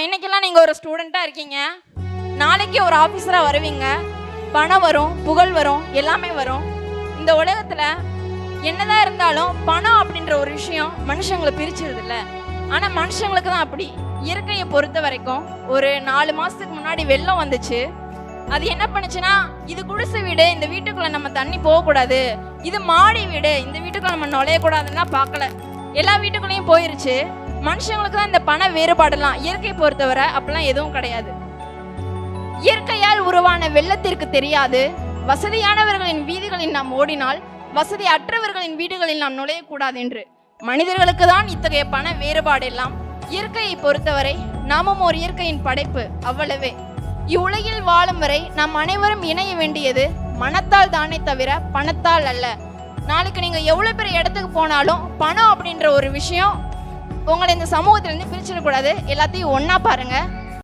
இன்னைக்கெல்லாம் நீங்கள் ஒரு ஸ்டூடெண்ட்டாக இருக்கீங்க. நாளைக்கு ஒரு ஆஃபீஸராக வருவீங்க. பணம் வரும் புகழ் வரும் எல்லாமே வரும். இந்த உலகத்தில் என்னதான் இருந்தாலும் பணம் அப்படின்ற ஒரு விஷயம் மனுஷங்களை பிரிச்சிருது இல்லை ஆனால் மனுஷங்களுக்கு தான் அப்படி. இயற்கையை பொறுத்த வரைக்கும் ஒரு நாலு மாதத்துக்கு முன்னாடி வெள்ளம் வந்துச்சு. அது என்ன பண்ணுச்சுன்னா இது குடிசை வீடு இந்த வீட்டுக்குள்ள நம்ம தண்ணி போகக்கூடாது. இது மாடி வீடு இந்த வீட்டுக்குள்ளே நம்ம நுழையக்கூடாதுன்னா பார்க்கல. எல்லா வீட்டுக்குள்ளேயும் போயிருச்சு. மனுஷங்களுக்கு தான் இந்த பண வேறுபாடெல்லாம் இயற்கை பொறுத்தவரை அப்படிலாம் எதுவும் கிடையாது. இயற்கையால் உருவான வெள்ளத்திற்கு தெரியாது. வசதியானவர்களின் வீதிகளில் நாம் ஓடினால் வசதி அற்றவர்களின் வீடுகளில் நாம் நுழையக்கூடாது என்று. மனிதர்களுக்கு தான் இத்தகைய பண வேறுபாடு எல்லாம் இயற்கையை பொறுத்தவரை நாமும் ஒரு இயற்கையின் படைப்பு அவ்வளவே. இவ்வுலகில் வாழும் வரை நாம் அனைவரும் இணைய வேண்டியது மனத்தால் தானே தவிர பணத்தால் அல்ல. நாளைக்கு நீங்க எவ்வளவு பெரிய இடத்துக்கு போனாலும் பணம் அப்படின்ற ஒரு விஷயம் உங்களை இந்த சமூகத்திலிருந்து பிரிச்சிடக்கூடாது. எல்லாத்தையும் ஒன்றா பாருங்க.